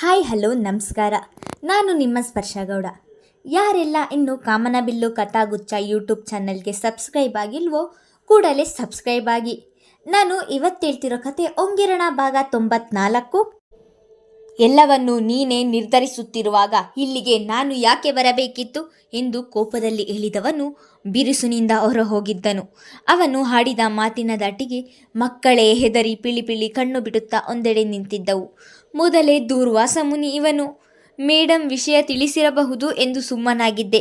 Hi, hello, ನಮಸ್ಕಾರ. ನಾನು ನಿಮ್ಮ ಸ್ಪರ್ಶಗೌಡ. ಯಾರೆಲ್ಲ ಇನ್ನು ಕಾಮನಬಿಲ್ಲು ಕಥಾಗುಚ್ಛ ಯೂಟ್ಯೂಬ್ ಚಾನಲ್ಗೆ ಸಬ್ಸ್ಕ್ರೈಬ್ ಆಗಿಲ್ವೋ, ಕೂಡಲೇ ಸಬ್ಸ್ಕ್ರೈಬ್ ಆಗಿ. ನಾನು ಇವತ್ತೇಳ್ತಿರೋ ಕತೆ ಒಂಗಿರಣ ಭಾಗ ತೊಂಬತ್ನಾಲ್ಕು. ಎಲ್ಲವನ್ನು ನೀನೇ ನಿರ್ಧರಿಸುತ್ತಿರುವಾಗ ಇಲ್ಲಿಗೆ ನಾನು ಯಾಕೆ ಬರಬೇಕಿತ್ತು ಎಂದು ಕೋಪದಲ್ಲಿ ಹೇಳಿದವನು ಬಿರುಸಿನಿಂದ ಹೊರಹೋಗಿದ್ದನು. ಅವನು ಹಾಡಿದ ಮಾತಿನ ದಾಟಿಗೆ ಮಕ್ಕಳೇ ಹೆದರಿ, ಪಿಳಿ ಪಿಳಿ, ಕಣ್ಣು ಬಿಡುತ್ತಾ ಒಂದೆಡೆ ನಿಂತಿದ್ದವು. ಮೊದಲೇ ದೂರ್ವಾಸ ಮುನಿ ಇವನು. ಮೇಡಮ್ ವಿಷಯ ತಿಳಿಸಿರಬಹುದು ಎಂದು ಸುಮ್ಮನಾಗಿದ್ದೆ.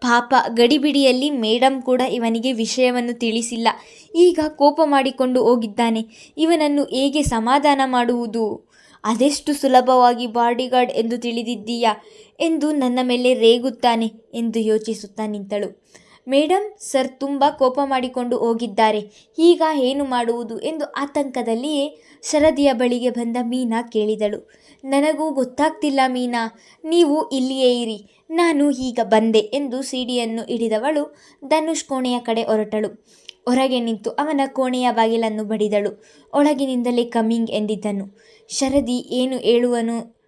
ಪಾಪ ಗಡಿಬಿಡಿಯಲ್ಲಿ ಮೇಡಮ್ ಕೂಡ ಇವನಿಗೆ ವಿಷಯವನ್ನು ತಿಳಿಸಿಲ್ಲ. ಈಗ ಕೋಪ ಮಾಡಿಕೊಂಡು ಹೋಗಿದ್ದಾನೆ. ಇವನನ್ನು ಹೇಗೆ ಸಮಾಧಾನ ಮಾಡುವುದು? ಅದೆಷ್ಟು ಸುಲಭವಾಗಿ ಬಾಡಿಗಾರ್ಡ್ ಎಂದು ತಿಳಿದಿದ್ದೀಯಾ? ಎಂದು ನನ್ನ ಮೇಲೆ ರೇಗುತ್ತಾನೆ ಎಂದು ಯೋಚಿಸುತ್ತಾ ನಿಂತಳು. ಮೇಡಮ್ ಸರ್ ತುಂಬ ಕೋಪ ಮಾಡಿಕೊಂಡು ಹೋಗಿದ್ದಾರೆ. ಈಗ ಏನು ಮಾಡುವುದು ಎಂದು ಆತಂಕದಲ್ಲಿಯೇ ಶರದಿಯ ಬಳಿಗೆ ಬಂದ ಮೀನಾ ಕೇಳಿದಳು. ನನಗೂ ಗೊತ್ತಾಗ್ತಿಲ್ಲ ಮೀನಾ, ನೀವು ಇಲ್ಲಿಯೇ ಇರಿ, ನಾನು ಈಗ ಬಂದೆ ಎಂದು ಸಿಡಿಯನ್ನು ಹಿಡಿದವಳು ಧನುಷ್ ಕೋಣೆಯ ಕಡೆ ಹೊರಟಳು. ಹೊರಗೆ ನಿಂತು ಅವನ ಕೋಣೆಯ ಬಾಗಿಲನ್ನು ಬಡಿದಳು. ಒಳಗಿನಿಂದಲೇ ಕಮಿಂಗ್ ಎಂದಿದ್ದನು. ಶರದಿ ಏನು ಹೇಳುವನು?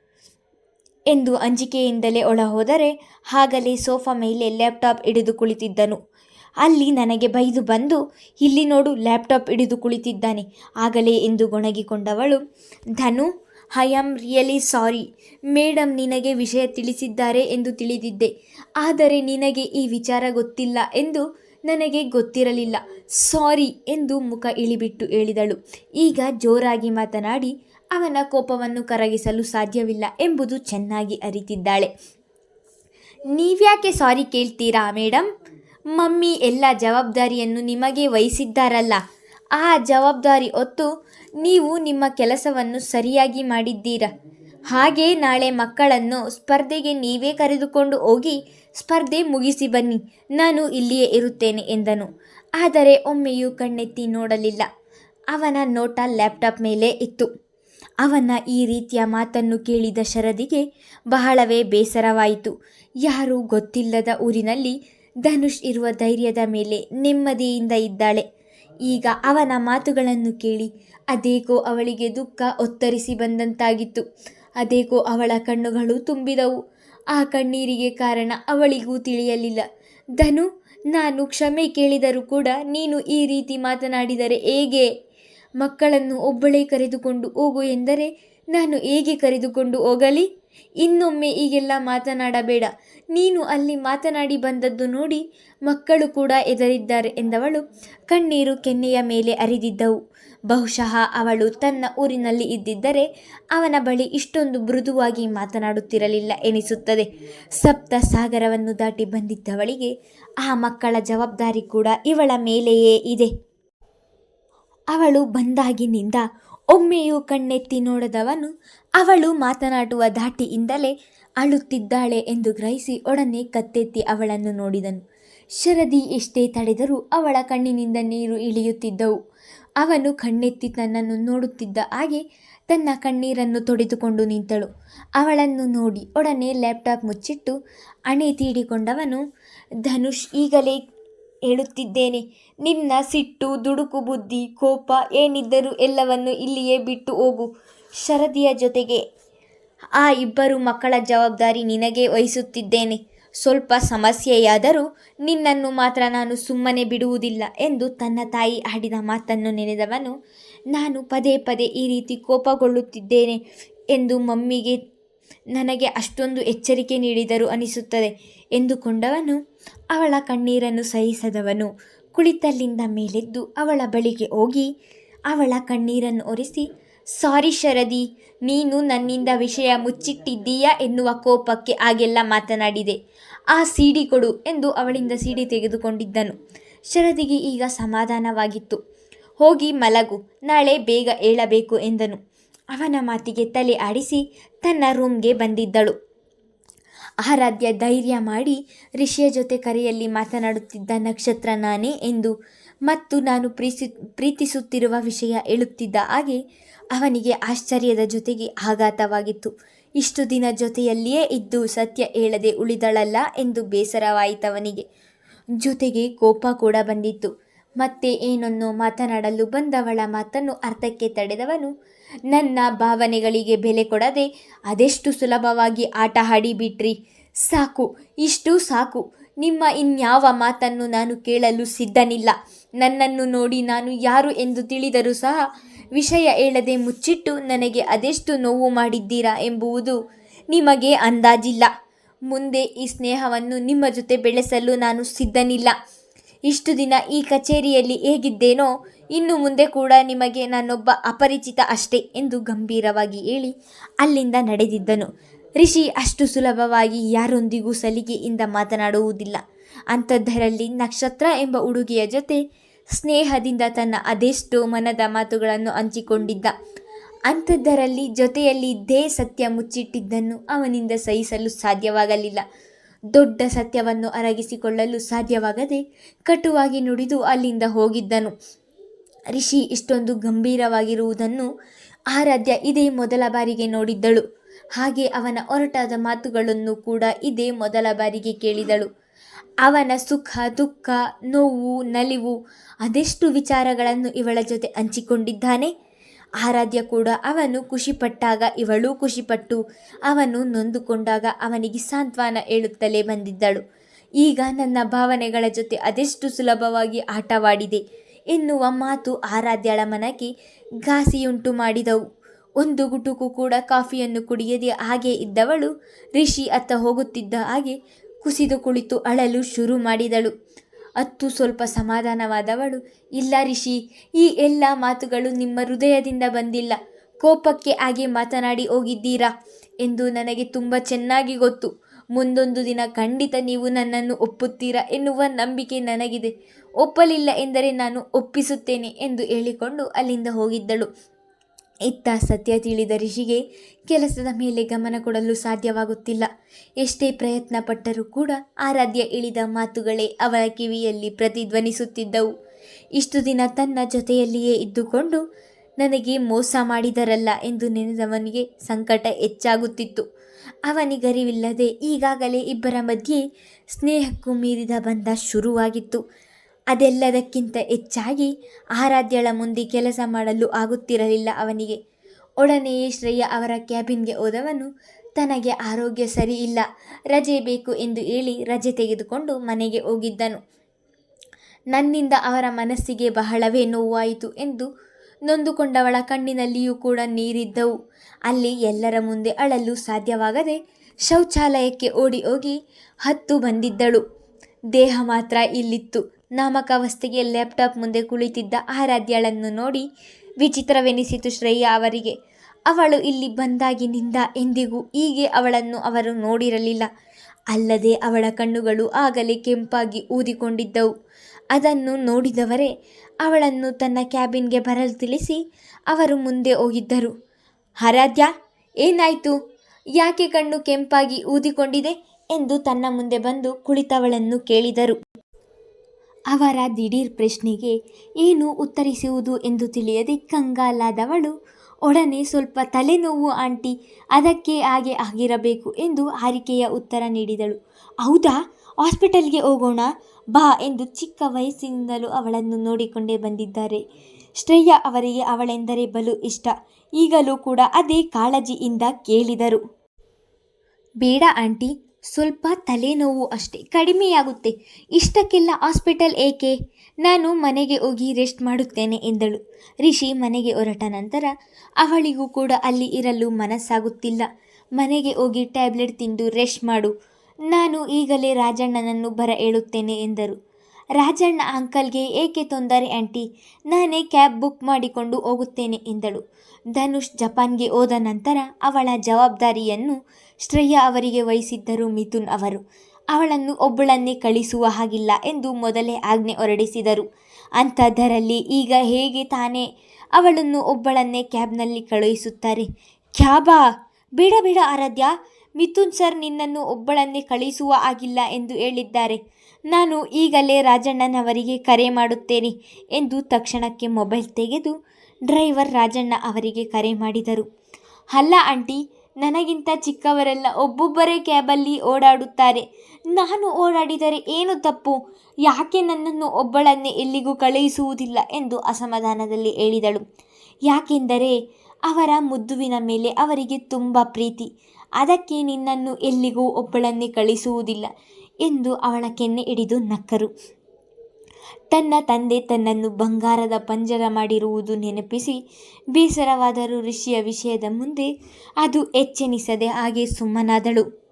ಎಂದು ಅಂಜಿಕೆಯಿಂದಲೇ ಒಳಹೋದರೆ ಆಗಲೇ ಸೋಫಾ ಮೇಲೆ ಲ್ಯಾಪ್ಟಾಪ್ ಹಿಡಿದು ಕುಳಿತಿದ್ದನು. ಅಲ್ಲಿ ನನಗೆ ಬೈದು ಬಂದು, ಇಲ್ಲಿ ನೋಡು, ಲ್ಯಾಪ್ಟಾಪ್ ಹಿಡಿದು ಕುಳಿತಿದ್ದಾನೆ. ಆಗಲೇ ಎಂದು ಗೊಣಗಿಕೊಂಡವಳು, Dhanu, I am really sorry. Madam ನಿನಗೆ ವಿಷಯ ತಿಳಿಸಿದ್ದಾರೆ ಎಂದು ತಿಳಿದಿದ್ದೆ. ಆದರೆ ನಿನಗೆ ಈ ವಿಚಾರ ಗೊತ್ತಿಲ್ಲ ಎಂದು ನನಗೆ ಗೊತ್ತಿರಲಿಲ್ಲ. ಸಾರಿ ಎಂದು ಮುಖ ಇಳಿಬಿಟ್ಟು ಹೇಳಿದಳು. ಈಗ ಜೋರಾಗಿ ಮಾತನಾಡಿ ಅವನ ಕೋಪವನ್ನು ಕರಗಿಸಲು ಸಾಧ್ಯವಿಲ್ಲ ಎಂಬುದು ಚೆನ್ನಾಗಿ ಅರಿತಿದ್ದಾಳೆ. ನೀವ್ಯಾಕೆ ಸಾರಿ ಕೇಳ್ತೀರಾ ಮೇಡಮ್ ಮಮ್ಮಿ ಎಲ್ಲ ಜವಾಬ್ದಾರಿಯನ್ನು ನಿಮಗೆ ವಹಿಸಿದ್ದಾರಲ್ಲ. ಆ ಜವಾಬ್ದಾರಿ ಹೊತ್ತು ನೀವು ನಿಮ್ಮ ಕೆಲಸವನ್ನು ಸರಿಯಾಗಿ ಮಾಡಿದ್ದೀರ? ಹಾಗೆ ನಾಳೆ ಮಕ್ಕಳನ್ನು ಸ್ಪರ್ಧೆಗೆ ನೀವೇ ಕರೆದುಕೊಂಡು ಹೋಗಿ ಸ್ಪರ್ಧೆ ಮುಗಿಸಿ ಬನ್ನಿ. ನಾನು ಇಲ್ಲಿಯೇ ಇರುತ್ತೇನೆ ಎಂದನು. ಆದರೆ ಒಮ್ಮೆಯೂ ಕಣ್ಣೆತ್ತಿ ನೋಡಲಿಲ್ಲ. ಅವನ ನೋಟ ಲ್ಯಾಪ್ಟಾಪ್ ಮೇಲೆ ಇತ್ತು. ಅವನ ಈ ರೀತಿಯ ಮಾತನ್ನು ಕೇಳಿದ ಶರದಿಗೆ ಬಹಳವೇ ಬೇಸರವಾಯಿತು. ಯಾರೂ ಗೊತ್ತಿಲ್ಲದ ಊರಿನಲ್ಲಿ ಧನುಷ್ ಇರುವ ಧೈರ್ಯದ ಮೇಲೆ ನೆಮ್ಮದಿಯಿಂದ ಇದ್ದಾಳೆ. ಈಗ ಅವನ ಮಾತುಗಳನ್ನು ಕೇಳಿ ಅದೇಕೋ ಅವಳಿಗೆ ದುಃಖ ಒತ್ತರಿಸಿ ಬಂದಂತಾಗಿತ್ತು. ಅದೇಕೋ ಅವಳ ಕಣ್ಣುಗಳು ತುಂಬಿದವು. ಆ ಕಣ್ಣೀರಿಗೆ ಕಾರಣ ಅವಳಿಗೂ ತಿಳಿಯಲಿಲ್ಲ. ಧನು, ನಾನು ಕ್ಷಮೆ ಕೇಳಿದರೂ ಕೂಡ ನೀನು ಈ ರೀತಿ ಮಾತನಾಡಿದರೆ ಹೇಗೆ? ಮಕ್ಕಳನ್ನು ಒಬ್ಬಳೇ ಕರೆದುಕೊಂಡು ಹೋಗು ಎಂದರೆ ನಾನು ಹೇಗೆ ಕರೆದುಕೊಂಡು ಹೋಗಲಿ? ಇನ್ನೊಮ್ಮೆ ಈಗೆಲ್ಲ ಮಾತನಾಡಬೇಡ. ನೀನು ಅಲ್ಲಿ ಮಾತನಾಡಿ ಬಂದದ್ದು ನೋಡಿ ಮಕ್ಕಳು ಕೂಡ ಎದರಿದ್ದಾರೆ ಎಂದವಳು ಕಣ್ಣೀರು ಕೆನ್ನೆಯ ಮೇಲೆ ಅರಿದಿದ್ದವು ಬಹುಶಃ ಅವಳು ತನ್ನ ಊರಿನಲ್ಲಿ ಇದ್ದಿದ್ದರೆ ಅವನ ಬಳಿ ಇಷ್ಟೊಂದು ಮೃದುವಾಗಿ ಮಾತನಾಡುತ್ತಿರಲಿಲ್ಲ ಎನಿಸುತ್ತದೆ. ಸಪ್ತ ಸಾಗರವನ್ನು ದಾಟಿ ಬಂದಿದ್ದವಳಿಗೆ ಆ ಮಕ್ಕಳ ಜವಾಬ್ದಾರಿ ಕೂಡ ಇವಳ ಮೇಲೆಯೇ ಇದೆ. ಅವಳು ಬಂದಾಗಿನಿಂದ ಒಮ್ಮೆಯೂ ಕಣ್ಣೆತ್ತಿ ನೋಡದವನು ಅವಳು ಮಾತನಾಡುವ ಧಾಟಿಯಿಂದಲೇ ಅಳುತ್ತಿದ್ದಾಳೆ ಎಂದು ಗ್ರಹಿಸಿ ಒಡನೆ ಕತ್ತೆತ್ತಿ ಅವಳನ್ನು ನೋಡಿದನು. ಶರದಿ ಎಷ್ಟೇ ತಡೆದರೂ ಅವಳ ಕಣ್ಣಿನಿಂದ ನೀರು ಇಳಿಯುತ್ತಿದ್ದವು. ಅವನು ಕಣ್ಣೆತ್ತಿ ತನ್ನನ್ನು ನೋಡುತ್ತಿದ್ದ ಹಾಗೆ ತನ್ನ ಕಣ್ಣೀರನ್ನು ತೊಡೆದುಕೊಂಡು ನಿಂತಳು. ಅವಳನ್ನು ನೋಡಿ ಒಡನೆ ಲ್ಯಾಪ್ಟಾಪ್ ಮುಚ್ಚಿಟ್ಟು ಅಣೆ ತೀಡಿಕೊಂಡವನು, ಧನುಷ್, ಈಗಲೇ ಹೇಳುತ್ತಿದ್ದೇನೆ. ನಿನ್ನ ಸಿಟ್ಟು, ದುಡುಕು, ಬುದ್ಧಿ, ಕೋಪ ಏನಿದ್ದರೂ ಎಲ್ಲವನ್ನು ಇಲ್ಲಿಯೇ ಬಿಟ್ಟು ಹೋಗು. ಶರದಿಯ ಜೊತೆಗೆ ಆ ಇಬ್ಬರು ಮಕ್ಕಳ ಜವಾಬ್ದಾರಿ ನಿನಗೆ ವಹಿಸುತ್ತಿದ್ದೇನೆ. ಸ್ವಲ್ಪ ಸಮಸ್ಯೆಯಾದರೂ ನಿನ್ನನ್ನು ಮಾತ್ರ ನಾನು ಸುಮ್ಮನೆ ಬಿಡುವುದಿಲ್ಲ ಎಂದು ತನ್ನ ತಾಯಿ ಆಡಿದ ಮಾತನ್ನು ನೆನೆದವನು, ನಾನು ಪದೇ ಪದೇ ಈ ರೀತಿ ಕೋಪಗೊಳ್ಳುತ್ತಿದ್ದೇನೆ ಎಂದು ಮಮ್ಮಿಗೆ ನನಗೆ ಅಷ್ಟೊಂದು ಎಚ್ಚರಿಕೆ ನೀಡಿದರು ಅನಿಸುತ್ತದೆ ಎಂದುಕೊಂಡವನು ಅವಳ ಕಣ್ಣೀರನ್ನು ಸಹಿಸದವನು. ಕುಳಿತಲ್ಲಿಂದ ಮೇಲೆದ್ದು ಅವಳ ಬಳಿಗೆ ಹೋಗಿ ಅವಳ ಕಣ್ಣೀರನ್ನು ಒರೆಸಿ, ಸಾರಿ ಶರದಿ, ನೀನು ನನ್ನಿಂದ ವಿಷಯ ಮುಚ್ಚಿಟ್ಟಿದ್ದೀಯಾ ಎನ್ನುವ ಕೋಪಕ್ಕೆ ಆಗೆಲ್ಲ ಮಾತನಾಡಿದೆ. ಆ ಸೀಡಿ ಕೊಡು ಎಂದು ಅವಳಿಂದ ಸಿಡಿ ತೆಗೆದುಕೊಂಡಿದ್ದನು. ಶರದಿಗೆ ಈಗ ಸಮಾಧಾನವಾಗಿತ್ತು. ಹೋಗಿ ಮಲಗು, ನಾಳೆ ಬೇಗ ಏಳಬೇಕು ಎಂದನು. ಅವನ ಮಾತಿಗೆ ತಲೆ ಆಡಿಸಿ ತನ್ನ ರೂಮ್ಗೆ ಬಂದಿದ್ದಳು. ಆರಾಧ್ಯ ಧೈರ್ಯ ಮಾಡಿ ರಿಷಿಯ ಜೊತೆ ಕರೆಯಲ್ಲಿ ಮಾತನಾಡುತ್ತಿದ್ದ ನಕ್ಷತ್ರ ನಾನೇ ಎಂದು ಮತ್ತು ನಾನು ಪ್ರೀತಿ ಪ್ರೀತಿಸುತ್ತಿರುವ ವಿಷಯ ಹೇಳುತ್ತಿದ್ದ ಹಾಗೆ ಅವನಿಗೆ ಆಶ್ಚರ್ಯದ ಜೊತೆಗೆ ಆಘಾತವಾಗಿತ್ತು. ಇಷ್ಟು ದಿನ ಜೊತೆಯಲ್ಲಿಯೇ ಇದ್ದು ಸತ್ಯ ಹೇಳದೆ ಉಳಿದಳಲ್ಲ ಎಂದು ಬೇಸರವಾಯಿತವನಿಗೆ. ಜೊತೆಗೆ ಕೋಪ ಕೂಡ ಬಂದಿತ್ತು. ಮತ್ತೆ ಏನನ್ನೋ ಮಾತನಾಡಲು ಬಂದವಳ ಮಾತನ್ನು ಅರ್ಥಕ್ಕೆ ತಡೆದವನು ನನ್ನ ಭಾವನೆಗಳಿಗೆ ಬೆಲೆ ಕೊಡದೆ ಅದೆಷ್ಟು ಸುಲಭವಾಗಿ ಆಟ ಆಡಿಬಿಟ್ರಿ? ಸಾಕು, ಇಷ್ಟು ಸಾಕು. ನಿಮ್ಮ ಇನ್ಯಾವ ಮಾತನ್ನು ನಾನು ಕೇಳಲು ಸಿದ್ಧನಿಲ್ಲ. ನನ್ನನ್ನು ನೋಡಿ ನಾನು ಯಾರು ಎಂದು ತಿಳಿದರೂ ಸಹ ವಿಷಯ ಹೇಳದೆ ಮುಚ್ಚಿಟ್ಟು ನನಗೆ ಅದೆಷ್ಟು ನೋವು ಮಾಡಿದ್ದೀರಾ ಎಂಬುವುದು ನಿಮಗೆ ಅಂದಾಜಿಲ್ಲ. ಮುಂದೆ ಈ ಸ್ನೇಹವನ್ನು ನಿಮ್ಮ ಜೊತೆ ಬೆಳೆಸಲು ನಾನು ಸಿದ್ಧನಿಲ್ಲ. ಇಷ್ಟು ದಿನ ಈ ಕಚೇರಿಯಲ್ಲಿ ಹೇಗಿದ್ದೇನೋ ಇನ್ನು ಮುಂದೆ ಕೂಡ ನಿಮಗೆ ನಾನೊಬ್ಬ ಅಪರಿಚಿತ ಅಷ್ಟೇ ಎಂದು ಗಂಭೀರವಾಗಿ ಹೇಳಿ ಅಲ್ಲಿಂದ ನಡೆದಿದ್ದನು. ರಿಷಿ ಅಷ್ಟು ಸುಲಭವಾಗಿ ಯಾರೊಂದಿಗೂ ಸಲಿಗೆಯಿಂದ ಮಾತನಾಡುವುದಿಲ್ಲ. ಅಂಥದ್ದರಲ್ಲಿ ನಕ್ಷತ್ರ ಎಂಬ ಹುಡುಗಿಯ ಜೊತೆ ಸ್ನೇಹದಿಂದ ತನ್ನ ಅದೆಷ್ಟೋ ಮನದ ಮಾತುಗಳನ್ನು ಹಂಚಿಕೊಂಡಿದ್ದ. ಅಂಥದ್ದರಲ್ಲಿ ಜೊತೆಯಲ್ಲಿ ದೇ ಸತ್ಯ ಮುಚ್ಚಿಟ್ಟಿದ್ದನ್ನು ಅವನಿಂದ ಸಹಿಸಲು ಸಾಧ್ಯವಾಗಲಿಲ್ಲ. ದೊಡ್ಡ ಸತ್ಯವನ್ನು ಅರಗಿಸಿಕೊಳ್ಳಲು ಸಾಧ್ಯವಾಗದೆ ಕಟುವಾಗಿ ನುಡಿದು ಅಲ್ಲಿಂದ ಹೋಗಿದ್ದನು. ರಿಷಿ ಇಷ್ಟೊಂದು ಗಂಭೀರವಾಗಿರುವುದನ್ನು ಆರಾಧ್ಯ ಇದೇ ಮೊದಲ ಬಾರಿಗೆ ನೋಡಿದ್ದಳು. ಹಾಗೆ ಅವನ ಒರಟಾದ ಮಾತುಗಳನ್ನು ಕೂಡ ಇದೇ ಮೊದಲ ಬಾರಿಗೆ ಕೇಳಿದಳು. ಅವನ ಸುಖ, ದುಃಖ, ನೋವು, ನಲಿವು ಅದೆಷ್ಟು ವಿಚಾರಗಳನ್ನು ಇವಳ ಜೊತೆ ಹಂಚಿಕೊಂಡಿದ್ದಾನೆ? ಆರಾಧ್ಯ ಕೂಡ ಅವನು ಖುಷಿಪಟ್ಟಾಗ ಇವಳೂ ಖುಷಿಪಟ್ಟು ಅವನು ನೊಂದುಕೊಂಡಾಗ ಅವನಿಗೆ ಸಾಂತ್ವನ ಹೇಳುತ್ತಲೇ ಬಂದಿದ್ದಳು. ಈಗ ನನ್ನ ಭಾವನೆಗಳ ಜೊತೆ ಅದೆಷ್ಟು ಸುಲಭವಾಗಿ ಆಟವಾಡಿದೆ. ಎನ್ನುವ ಮಾತು ಆರಾಧ್ಯಳ ಮನಕ್ಕೆ ಘಾಸಿಯುಂಟು ಮಾಡಿದವು. ಒಂದು ಗುಟುಕು ಕೂಡ ಕಾಫಿಯನ್ನು ಕುಡಿಯದೆ ಹಾಗೆ ಇದ್ದವಳು ರಿಷಿ ಅತ್ತ ಹೋಗುತ್ತಿದ್ದ ಹಾಗೆ ಕುಸಿದು ಕುಳಿತು ಅಳಲು ಶುರು ಮಾಡಿದಳು. ಅತ್ತು ಸ್ವಲ್ಪ ಸಮಾಧಾನವಾದವಳು, ಇಲ್ಲ ರಿಷಿ, ಈ ಎಲ್ಲ ಮಾತುಗಳು ನಿಮ್ಮ ಹೃದಯದಿಂದ ಬಂದಿಲ್ಲ, ಕೋಪಕ್ಕೆ ಹಾಗೆ ಮಾತನಾಡಿ ಹೋಗಿದ್ದೀರಾ ಎಂದು ನನಗೆ ತುಂಬ ಚೆನ್ನಾಗಿ ಗೊತ್ತು. ಮುಂದೊಂದು ದಿನ ಖಂಡಿತ ನೀವು ನನ್ನನ್ನು ಒಪ್ಪುತ್ತೀರಾ ಎನ್ನುವ ನಂಬಿಕೆ ನನಗಿದೆ. ಒಪ್ಪಲಿಲ್ಲ ಎಂದರೆ ನಾನು ಒಪ್ಪಿಸುತ್ತೇನೆ ಎಂದು ಹೇಳಿಕೊಂಡು ಅಲ್ಲಿಂದ ಹೋಗಿದ್ದಳು. ಇತ್ತ ಸತ್ಯ ತಿಳಿದ ರಿಷಿಗೆ ಕೆಲಸದ ಮೇಲೆ ಗಮನ ಕೊಡಲು ಸಾಧ್ಯವಾಗುತ್ತಿಲ್ಲ. ಎಷ್ಟೇ ಪ್ರಯತ್ನ ಪಟ್ಟರೂ ಕೂಡ ಆರಾಧ್ಯ ಇಳಿದ ಮಾತುಗಳೇ ಅವರ ಕಿವಿಯಲ್ಲಿ ಪ್ರತಿಧ್ವನಿಸುತ್ತಿದ್ದವು. ಇಷ್ಟು ದಿನ ತನ್ನ ಜೊತೆಯಲ್ಲಿಯೇ ಇದ್ದುಕೊಂಡು ನನಗೆ ಮೋಸ ಮಾಡಿದರಲ್ಲ ಎಂದು ನೆನೆದವನಿಗೆ ಸಂಕಟ ಹೆಚ್ಚಾಗುತ್ತಿತ್ತು. ಅವನಿಗರಿವಿಲ್ಲದೆ ಈಗಾಗಲೇ ಇಬ್ಬರ ಮಧ್ಯೆ ಸ್ನೇಹಕ್ಕೂ ಮೀರಿದ ಬಂಧ ಶುರುವಾಗಿತ್ತು. ಅದೆಲ್ಲದಕ್ಕಿಂತ ಹೆಚ್ಚಾಗಿ ಆರಾಧ್ಯಳ ಮುಂದೆ ಕೆಲಸ ಮಾಡಲು ಆಗುತ್ತಿರಲಿಲ್ಲ ಅವನಿಗೆ. ಒಡನೆಯೇ ಶ್ರೇಯ ಅವರ ಕ್ಯಾಬಿನ್ಗೆ ಹೋದವನು, ತನಗೆ ಆರೋಗ್ಯ ಸರಿ ಇಲ್ಲ, ರಜೆ ಬೇಕು ಎಂದು ಹೇಳಿ ರಜೆ ತೆಗೆದುಕೊಂಡು ಮನೆಗೆ ಹೋಗಿದ್ದನು. ನನ್ನಿಂದ ಅವರ ಮನಸ್ಸಿಗೆ ಬಹಳವೇ ನೋವಾಯಿತು ಎಂದು ನೊಂದುಕೊಂಡವಳ ಕಣ್ಣಿನಲ್ಲಿಯೂ ಕೂಡ ನೀರಿದ್ದವು. ಅಲ್ಲಿ ಎಲ್ಲರ ಮುಂದೆ ಅಳಲು ಸಾಧ್ಯವಾಗದೆ ಶೌಚಾಲಯಕ್ಕೆ ಓಡಿ ಹೋಗಿ ಹತ್ತು ಬಂದಿದ್ದಳು. ದೇಹ ಮಾತ್ರ ಇಲ್ಲಿತ್ತು. ನಾಮಕಾವಸ್ಥೆಗೆ ಲ್ಯಾಪ್ಟಾಪ್ ಮುಂದೆ ಕುಳಿತಿದ್ದ ಆರಾಧ್ಯಳನ್ನು ನೋಡಿ ವಿಚಿತ್ರವೆನಿಸಿತು ಶ್ರೇಯಾ ಅವರಿಗೆ. ಅವಳು ಇಲ್ಲಿ ಬಂದಾಗಿನಿಂದ ಎಂದಿಗೂ ಹೀಗೆ ಅವಳನ್ನು ಅವರು ನೋಡಿರಲಿಲ್ಲ. ಅಲ್ಲದೆ ಅವಳ ಕಣ್ಣುಗಳು ಆಗಲೇ ಕೆಂಪಾಗಿ ಊದಿಕೊಂಡಿದ್ದವು. ಅದನ್ನು ನೋಡಿದವರೇ ಅವಳನ್ನು ತನ್ನ ಕ್ಯಾಬಿನ್ಗೆ ಬರಲು ತಿಳಿಸಿ ಅವರು ಮುಂದೆ ಹೋಗಿದ್ದರು. ಆರಾಧ್ಯ, ಏನಾಯಿತು? ಯಾಕೆ ಕಣ್ಣು ಕೆಂಪಾಗಿ ಊದಿಕೊಂಡಿದೆ? ಎಂದು ತನ್ನ ಮುಂದೆ ಬಂದು ಕುಳಿತವಳನ್ನು ಕೇಳಿದರು. ಅವರ ದಿಢೀರ್ ಪ್ರಶ್ನೆಗೆ ಏನು ಉತ್ತರಿಸುವುದು ಎಂದು ತಿಳಿಯದೆ ಕಂಗಾಲಾದವಳು, ಒಡನೆ ಸ್ವಲ್ಪ ತಲೆನೋವು ಆಂಟಿ, ಅದಕ್ಕೆ ಹಾಗೆ ಆಗಿರಬೇಕು ಎಂದು ಹಾರಿಕೆಯ ಉತ್ತರ ನೀಡಿದಳು. ಹೌದಾ? ಹಾಸ್ಪಿಟಲ್ಗೆ ಹೋಗೋಣ, ಬಾ ಎಂದು ಚಿಕ್ಕ ವಯಸ್ಸಿನಿಂದಲೂ ಅವಳನ್ನು ನೋಡಿಕೊಂಡೇ ಬಂದಿದ್ದಾರೆ. ಶ್ರೇಯ ಅವರಿಗೆ ಅವಳೆಂದರೆ ಬಲು ಇಷ್ಟ. ಈಗಲೂ ಕೂಡ ಅದೇ ಕಾಳಜಿಯಿಂದ ಕೇಳಿದರು. ಬೇಡ ಆಂಟಿ ಸ್ವಲ್ಪ ತಲೆನೋವು ಅಷ್ಟೇ ಕಡಿಮೆಯಾಗುತ್ತೆ. ಇಷ್ಟಕ್ಕೆಲ್ಲ ಹಾಸ್ಪಿಟಲ್ ಏಕೆ? ನಾನು ಮನೆಗೆ ಹೋಗಿ ರೆಸ್ಟ್ ಮಾಡುತ್ತೇನೆ ಎಂದಳು. ರಿಷಿ ಮನೆಗೆ ಹೊರಟ ನಂತರ ಅವಳಿಗೂ ಕೂಡ ಅಲ್ಲಿ ಇರಲು ಮನಸ್ಸಾಗುತ್ತಿಲ್ಲ. ಮನೆಗೆ ಹೋಗಿ ಟ್ಯಾಬ್ಲೆಟ್ ತಿಂದು ರೆಸ್ಟ್ ಮಾಡು. ನಾನು ಈಗಲೇ ರಾಜಣ್ಣನನ್ನು ಬರ ಹೇಳುತ್ತೇನೆ ಎಂದರು. ರಾಜಣ್ಣ ಅಂಕಲ್ಗೆ ಏಕೆ ತೊಂದರೆ ಆಂಟಿ? ನಾನೇ ಕ್ಯಾಬ್ ಬುಕ್ ಮಾಡಿಕೊಂಡು ಹೋಗುತ್ತೇನೆ ಎಂದಳು. ಧನುಷ್ ಜಪಾನ್ಗೆ ಹೋದ ನಂತರ ಅವಳ ಜವಾಬ್ದಾರಿಯನ್ನು ಶ್ರೇಯ ಅವರಿಗೆ ವಹಿಸಿದ್ದರು ಮಿಥುನ್ ಅವರು. ಅವಳನ್ನು ಒಬ್ಬಳನ್ನೇ ಕಳಿಸುವ ಹಾಗಿಲ್ಲ ಎಂದು ಮೊದಲೇ ಆಜ್ಞೆ ಹೊರಡಿಸಿದರು. ಅಂಥದ್ದರಲ್ಲಿ ಈಗ ಹೇಗೆ ತಾನೇ ಅವಳನ್ನು ಒಬ್ಬಳನ್ನೇ ಕ್ಯಾಬ್ನಲ್ಲಿ ಕಳುಹಿಸುತ್ತಾರೆ? ಕ್ಯಾಬಾ? ಬೇಡ ಬೇಡ ಆರಾಧ್ಯ. ಮಿಥುನ್ ಸರ್ ನಿನ್ನನ್ನು ಒಬ್ಬಳನ್ನೇ ಕಳಿಸುವ ಆಗಿಲ್ಲ ಎಂದು ಹೇಳಿದ್ದಾರೆ. ನಾನು ಈಗಲೇ ರಾಜಣ್ಣನವರಿಗೆ ಕರೆ ಮಾಡುತ್ತೇನೆ ಎಂದು ತಕ್ಷಣಕ್ಕೆ ಮೊಬೈಲ್ ತೆಗೆದು ಡ್ರೈವರ್ ರಾಜಣ್ಣ ಅವರಿಗೆ ಕರೆ ಮಾಡಿದರು. ಅಲ್ಲ, ಆಂಟಿ. ನನಗಿಂತ ಚಿಕ್ಕವರೆಲ್ಲ ಒಬ್ಬೊಬ್ಬರೇ ಕ್ಯಾಬಲ್ಲಿ ಓಡಾಡುತ್ತಾರೆ. ನಾನು ಓಡಾಡಿದರೆ ಏನು ತಪ್ಪು? ಯಾಕೆ ನನ್ನನ್ನು ಒಬ್ಬಳನ್ನೇ ಎಲ್ಲಿಗೂ ಕಳುಹಿಸುವುದಿಲ್ಲ ಎಂದು ಅಸಮಾಧಾನದಲ್ಲಿ ಹೇಳಿದಳು. ಯಾಕೆಂದರೆ ಅವರ ಮುದ್ದುವಿನ ಮೇಲೆ ಅವರಿಗೆ ತುಂಬ ಪ್ರೀತಿ. ಅದಕ್ಕೆ ನಿನ್ನನ್ನು ಎಲ್ಲಿಗೂ ಒಬ್ಬಳನ್ನೇ ಕಳಿಸುವುದಿಲ್ಲ ಎಂದು ಅವಳ ಕೆನ್ನೆ ಹಿಡಿದು ನಕ್ಕರು. ತನ್ನ ತಂದೆ ತನ್ನನ್ನು ಬಂಗಾರದ ಪಂಜರ ಮಾಡಿರುವುದು ನೆನಪಿಸಿ, ಬೇಸರವಾದರೂ ಋಷಿಯ ವಿಷಯದ ಮುಂದೆ ಅದು ಎಚ್ಚೆನಿಸದೆ ಹಾಗೆ ಸುಮ್ಮನಾದಳು.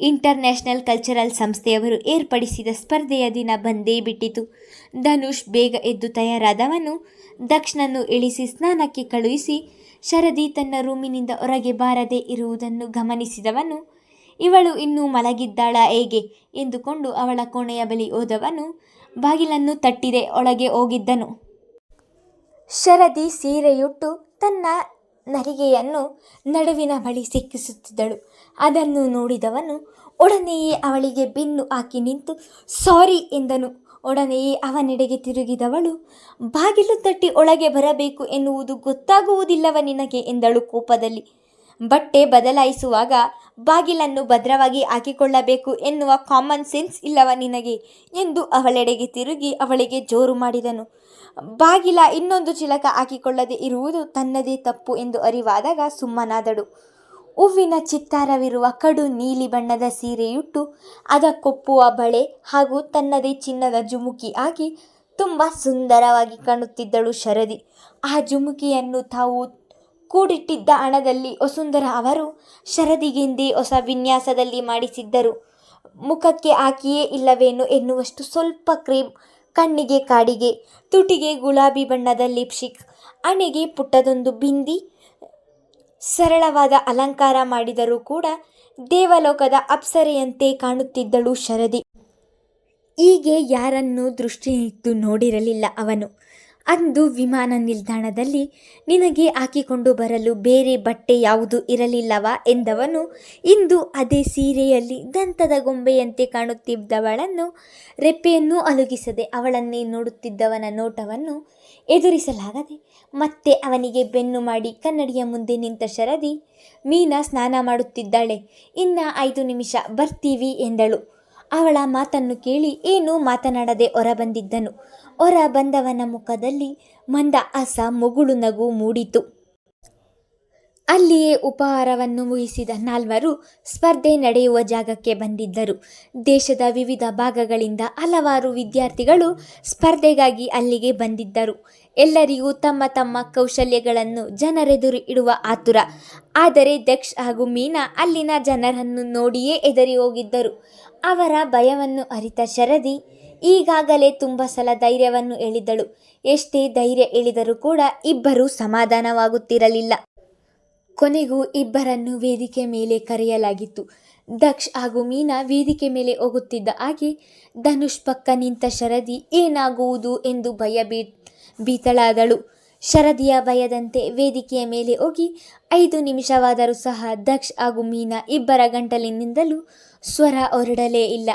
ಇಂಟರ್ನ್ಯಾಷನಲ್ ಕಲ್ಚರಲ್ ಸಂಸ್ಥೆಯವರು ಏರ್ಪಡಿಸಿದ ಸ್ಪರ್ಧೆಯ ದಿನ ಬಂದೇ ಬಿಟ್ಟಿತು. ಧನುಷ್ ಬೇಗ ಎದ್ದು ತಯಾರಾದವನು ದಕ್ಷನನ್ನು ಇಳಿಸಿ ಸ್ನಾನಕ್ಕೆ ಕಳುಹಿಸಿ, ಶರದಿ ತನ್ನ ರೂಮಿನಿಂದ ಹೊರಗೆ ಬಾರದೇ ಇರುವುದನ್ನು ಗಮನಿಸಿದವನು, ಇವಳು ಇನ್ನೂ ಮಲಗಿದ್ದಾಳ ಹೇಗೆ? ಎಂದುಕೊಂಡು ಅವಳ ಕೋಣೆಯ ಬಳಿ ಹೋದವನು ಬಾಗಿಲನ್ನು ತಟ್ಟಿದೆ, ಒಳಗೆ ಹೋಗಿದ್ದನು. ಶರದಿ ಸೀರೆಯುಟ್ಟು ತನ್ನ ನರಿಗೆಯನ್ನು ನಡುವಿನ ಬಳಿ ಸಿಕ್ಕಿಸುತ್ತಿದ್ದಳು. ಅದನ್ನು ನೋಡಿದವನು, ಒಡನೆಯೇ ಅವಳಿಗೆ ಬೆನ್ನು ಹಾಕಿ ನಿಂತು, ಸಾರಿ ಎಂದನು. ಒಡನೆಯೇ ಅವನೆಡೆಗೆ ತಿರುಗಿದವಳು, ಬಾಗಿಲು ತಟ್ಟಿ ಒಳಗೆ ಬರಬೇಕು ಎನ್ನುವುದು ಗೊತ್ತಾಗುವುದಿಲ್ಲವ ನಿನಗೆ? ಎಂದಳು ಕೋಪದಲ್ಲಿ. ಬಟ್ಟೆ ಬದಲಾಯಿಸುವಾಗ ಬಾಗಿಲನ್ನು ಭದ್ರವಾಗಿ ಹಾಕಿಕೊಳ್ಳಬೇಕು ಎನ್ನುವ ಕಾಮನ್ ಸೆನ್ಸ್ ಇಲ್ಲವ ನಿನಗೆ? ಎಂದು ಅವಳೆಡೆಗೆ ತಿರುಗಿ ಅವಳಿಗೆ ಜೋರು ಮಾಡಿದನು. ಬಾಗಿಲ ಇನ್ನೊಂದು ಚಿಲಕ ಹಾಕಿಕೊಳ್ಳದೆ ಇರುವುದು ತನ್ನದೇ ತಪ್ಪು ಎಂದು ಅರಿವಾದಾಗ ಸುಮ್ಮನಾದಳು. ಹೂವಿನ ಚಿತ್ತಾರವಿರುವ ಕಡು ನೀಲಿ ಬಣ್ಣದ ಸೀರೆಯುಟ್ಟು ಅದಕ್ಕೊಪ್ಪುವ ಬಳೆ ಹಾಗೂ ತನ್ನದೇ ಚಿನ್ನದ ಜುಮುಕಿ ಹಾಕಿ ತುಂಬ ಸುಂದರವಾಗಿ ಕಾಣುತ್ತಿದ್ದಳು ಶರದಿ. ಆ ಜುಮುಕಿಯನ್ನು ತಾವು ಕೂಡಿಟ್ಟಿದ್ದ ಹಣದಲ್ಲಿ ವಸುಂಧರ ಅವರು ಶರದಿಗೆಂದೇ ಹೊಸ ವಿನ್ಯಾಸದಲ್ಲಿ ಮಾಡಿಸಿದ್ದರು. ಮುಖಕ್ಕೆ ಹಾಕಿಯೇ ಇಲ್ಲವೇನು ಎನ್ನುವಷ್ಟು ಸ್ವಲ್ಪ ಕ್ರೀಮ್, ಕಣ್ಣಿಗೆ ಕಾಡಿಗೆ, ತುಟಿಗೆ ಗುಲಾಬಿ ಬಣ್ಣದ ಲಿಪ್ಸ್ಟಿಕ್ ಹಣೆಗೆ ಪುಟ್ಟದೊಂದು ಬಿಂದಿ, ಸರಳವಾದ ಅಲಂಕಾರ ಮಾಡಿದರೂ ಕೂಡ ದೇವಲೋಕದ ಅಪ್ಸರೆಯಂತೆ ಕಾಣುತ್ತಿದ್ದಳು ಶರದಿ. ಹೀಗೆ ಯಾರನ್ನು ದೃಷ್ಟಿಯಿಟ್ಟು ನೋಡಿರಲಿಲ್ಲ ಅವನು. ಅಂದು ವಿಮಾನ ನಿಲ್ದಾಣದಲ್ಲಿ ನಿನಗೆ ಹಾಕಿಕೊಂಡು ಬರಲು ಬೇರೆ ಬಟ್ಟೆ ಯಾವುದು ಇರಲಿಲ್ಲವಾ ಎಂದವನು, ಇಂದು ಅದೇ ಸೀರೆಯಲ್ಲಿ ದಂತದ ಗೊಂಬೆಯಂತೆ ಕಾಣುತ್ತಿದ್ದವಳನ್ನು ರೆಪ್ಪೆಯನ್ನು ಅಲುಗಿಸದೆ ಅವಳನ್ನೇ ನೋಡುತ್ತಿದ್ದವನ ನೋಟವನ್ನು ಎದುರಿಸಲಾಗದೆ ಮತ್ತೆ ಅವನಿಗೆ ಬೆನ್ನು ಮಾಡಿ ಕನ್ನಡಿಯ ಮುಂದೆ ನಿಂತ ಶರದಿ, ಮೀನಾ, ಸ್ನಾನ ಮಾಡುತ್ತಿದ್ದಾಳೆ. ಇನ್ನ ಐದು ನಿಮಿಷ ಬರ್ತೀವಿ ಎಂದಳು. ಅವಳ ಮಾತನ್ನು ಕೇಳಿ ಏನೂ ಮಾತನಾಡದೆ ಹೊರಬಂದಿದ್ದನು. ಹೊರ ಬಂದವನ ಮುಖದಲ್ಲಿ ಮಂದ ಅಸ ಮುಗುಳು ನಗು ಮೂಡಿತು. ಅಲ್ಲಿಯೇ ಉಪಹಾರವನ್ನು ಮುಗಿಸಿದ ನಾಲ್ವರು ಸ್ಪರ್ಧೆ ನಡೆಯುವ ಜಾಗಕ್ಕೆ ಬಂದಿದ್ದರು. ದೇಶದ ವಿವಿಧ ಭಾಗಗಳಿಂದ ಹಲವಾರು ವಿದ್ಯಾರ್ಥಿಗಳು ಸ್ಪರ್ಧೆಗಾಗಿ ಅಲ್ಲಿಗೆ ಬಂದಿದ್ದರು. ಎಲ್ಲರಿಗೂ ತಮ್ಮ ತಮ್ಮ ಕೌಶಲ್ಯಗಳನ್ನು ಜನರೆದುರು ಇಡುವ ಆತುರ. ಆದರೆ ದಕ್ಷ್ ಹಾಗೂ ಮೀನಾ ಅಲ್ಲಿನ ಜನರನ್ನು ನೋಡಿಯೇ ಎದರಿ ಹೋಗಿದ್ದರು. ಅವರ ಭಯವನ್ನು ಅರಿತ ಶರದಿ ಈಗಾಗಲೇ ತುಂಬ ಸಲ ಧೈರ್ಯವನ್ನು ಎಳಿದಳು. ಎಷ್ಟೇ ಧೈರ್ಯ ಎಳಿದರೂ ಕೂಡ ಇಬ್ಬರೂ ಸಮಾಧಾನವಾಗುತ್ತಿರಲಿಲ್ಲ. ಕೊನೆಗೂ ಇಬ್ಬರನ್ನು ವೇದಿಕೆ ಮೇಲೆ ಕರೆಯಲಾಗಿತ್ತು. ದಕ್ಷ್ ಹಾಗೂ ಮೀನಾ ವೇದಿಕೆ ಮೇಲೆ ಹೋಗುತ್ತಿದ್ದ ಹಾಗೆ ಧನುಷ್ ಪಕ್ಕ ನಿಂತ ಶರದಿ ಏನಾಗುವುದು ಎಂದು ಭಯ ಬೀ ಬೀತಳಾದಳು. ಶರದಿಯ ಭಯದಂತೆ ವೇದಿಕೆಯ ಮೇಲೆ ಹೋಗಿ ಐದು ನಿಮಿಷವಾದರೂ ಸಹ ದಕ್ಷ್ ಹಾಗೂ ಮೀನಾ ಇಬ್ಬರ ಗಂಟಲಿನಿಂದಲೂ ಸ್ವರ ಹೊರಡಲೇ ಇಲ್ಲ.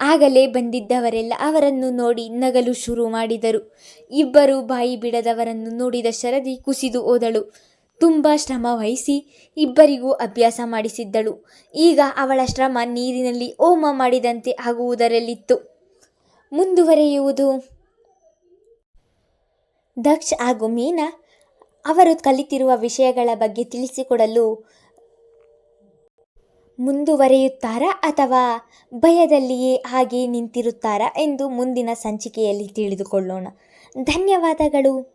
ಆಗಲೇ ಬಂದಿದ್ದವರೆಲ್ಲ ಅವರನ್ನು ನೋಡಿ ನಗಲು ಶುರು ಮಾಡಿದರು. ಇಬ್ಬರು ಬಾಯಿ ಬಿಡದವರನ್ನು ನೋಡಿದ ಶರದಿ ಕುಸಿದು ಹೋದಳು. ತುಂಬ ಶ್ರಮ ವಹಿಸಿ ಇಬ್ಬರಿಗೂ ಅಭ್ಯಾಸ ಮಾಡಿಸಿದ್ದಳು. ಈಗ ಅವಳ ಶ್ರಮ ನೀರಿನಲ್ಲಿ ಹೋಮ ಮಾಡಿದಂತೆ ಆಗುವುದರಲ್ಲಿತ್ತು. ಮುಂದುವರೆಯುವುದು. ದಕ್ಷ ಹಾಗೂ ಮೀನಾ ಅವರು ಕಲಿತಿರುವ ವಿಷಯಗಳ ಬಗ್ಗೆ ತಿಳಿಸಿಕೊಡಲು ಮುಂದುವರಿಯುತ್ತಾರಾ ಅಥವಾ ಭಯದಲ್ಲಿಯೇ ಹಾಗೆ ನಿಂತಿರುತ್ತಾರಾ ಎಂದು ಮುಂದಿನ ಸಂಚಿಕೆಯಲ್ಲಿ ತಿಳಿದುಕೊಳ್ಳೋಣ. ಧನ್ಯವಾದಗಳು.